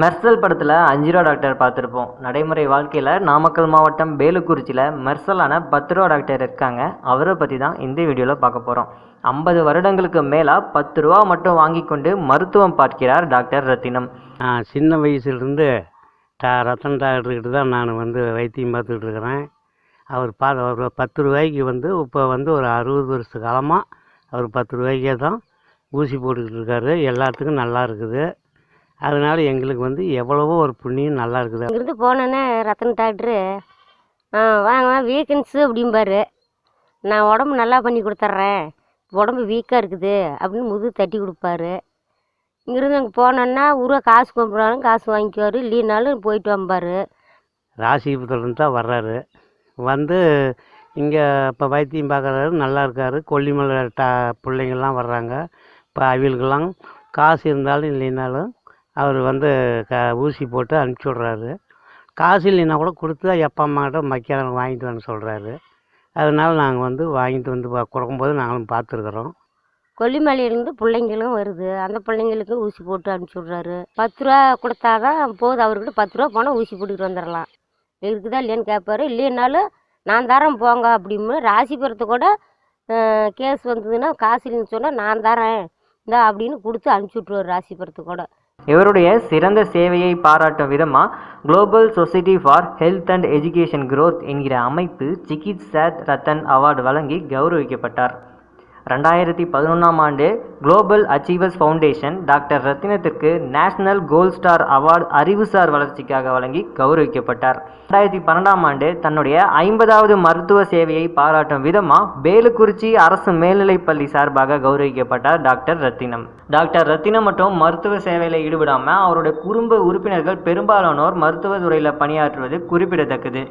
மெர்சல் படத்தில் அஞ்சிரோ டாக்டர் பார்த்துருப்போம். நடைமுறை வாழ்க்கையில் நாமக்கல் மாவட்டம் பேலுக்குறிச்சியில் மெர்சலான பத்து ரூபா டாக்டர் இருக்காங்க. அவரை பற்றி தான் இந்த வீடியோவில் பார்க்க போகிறோம் ஐம்பது வருடங்களுக்கு மேலாக பத்து ரூபா மட்டும் வாங்கி கொண்டு மருத்துவம் பார்க்கிறார் டாக்டர் ரத்தினம். நான் சின்ன வயசுலேருந்து டா ரத்தன் டாக்டர்கிட்ட தான் நான் வந்து வைத்தியம் பார்த்துக்கிட்டு இருக்கிறேன். அவர் பா ஒரு பத்து ரூபாய்க்கு வந்து இப்போ வந்து ஒரு அறுபது வருஷ காலமாக அவர் பத்து ரூபாய்க்கே தான் ஊசி போட்டுக்கிட்டு இருக்காரு. எல்லாத்துக்கும் நல்லா இருக்குது. அதனால எங்களுக்கு வந்து எவ்வளவோ ஒரு புண்ணியம் நல்லா இருக்குது. இங்கிருந்து போனோன்னே ரத்தன் டாக்டரு ஆ வாங்க வீக்கன்ஸு அப்படிம்பாரு. நான் உடம்பு நல்லா பண்ணி கொடுத்துட்றேன். உடம்பு வீக்காக இருக்குது அப்படின்னு முதுகு தட்டி கொடுப்பாரு. இங்கிருந்து அங்கே போனோன்னா ஊரா காசு கொண்டுறாலும் காசு வாங்கிக்குவார். இல்லைனாலும் போயிட்டு வம்பார். ராசிபுரத்துலேருந்து தான் வர்றாரு. வந்து இங்கே இப்போ வைத்தியம் பார்க்குறாரு நல்லா இருக்காரு. கொல்லிமலை டா பிள்ளைங்கள்லாம் வர்றாங்க. இப்போ அவங்களுக்கெல்லாம் காசு இருந்தாலும் இல்லைனாலும் அவர் வந்து க ஊசி போட்டு அனுப்பிச்சி விட்றாரு. காசு இல்லைன்னா கூட கொடுத்து எப்பா அம்மாக்கிட்ட மக்கியாரம் வாங்கிட்டு வந்து சொல்கிறாரு அதனால் நாங்கள் வந்து வாங்கிட்டு வந்து பா- கொடுக்கும்போது நாங்களும் பார்த்துருக்குறோம் கொல்லிமலையிலேருந்து பிள்ளைங்களும் வருது. அந்த பிள்ளைங்களுக்கு ஊசி போட்டு அனுப்பிச்சி விட்றாரு. பத்து ரூபா கொடுத்தாதான் போதும். அவர்கிட்ட பத்து ரூபா போனால் ஊசி போட்டுக்கிட்டு வந்துடலாம் இருக்குதா இல்லையான்னு கேட்பாரு. இல்லைன்னாலும் நான் தரேன் போங்க அப்படின்னு ராசிபுரத்து கூட கேஸ் வந்ததுன்னா காசு இல்லைன்னு சொன்னால் நான் தரேன். இந்தா அப்படின்னு கொடுத்து அனுப்பிச்சி விட்ருவார் ராசிபுரத்து கூட. இவருடைய சிறந்த சேவையை பாராட்டும் விதமாக global society for health and education growth என்கிற அமைப்பு சிகித்சாத் ரத்தன் அவார்டு வழங்கி கௌரவிக்கப்பட்டார். ரெண்டாயிரத்தி பதினொன்றாம் ஆண்டு குளோபல் அச்சீவர்ஸ் ஃபவுண்டேஷன் டாக்டர் ரத்தினத்திற்கு நேஷனல் கோல்ட் ஸ்டார் அவார்டு அறிவுசார் வளர்ச்சிக்காக வழங்கி கௌரவிக்கப்பட்டார். ரெண்டாயிரத்தி பன்னெண்டாம் ஆண்டு தன்னுடைய ஐம்பதாவது மருத்துவ சேவையை பாராட்டும் விதமாக பேலுக்குறிச்சி அரசு மேல்நிலைப்பள்ளி சார்பாக கௌரவிக்கப்பட்டார் டாக்டர் ரத்தினம். டாக்டர் ரத்தினம் மட்டும் மருத்துவ சேவையில் ஈடுபடாமல் அவருடைய குடும்ப உறுப்பினர்கள் பெரும்பாலானோர் மருத்துவ துறையில் பணியாற்றுவது குறிப்பிடத்தக்கது.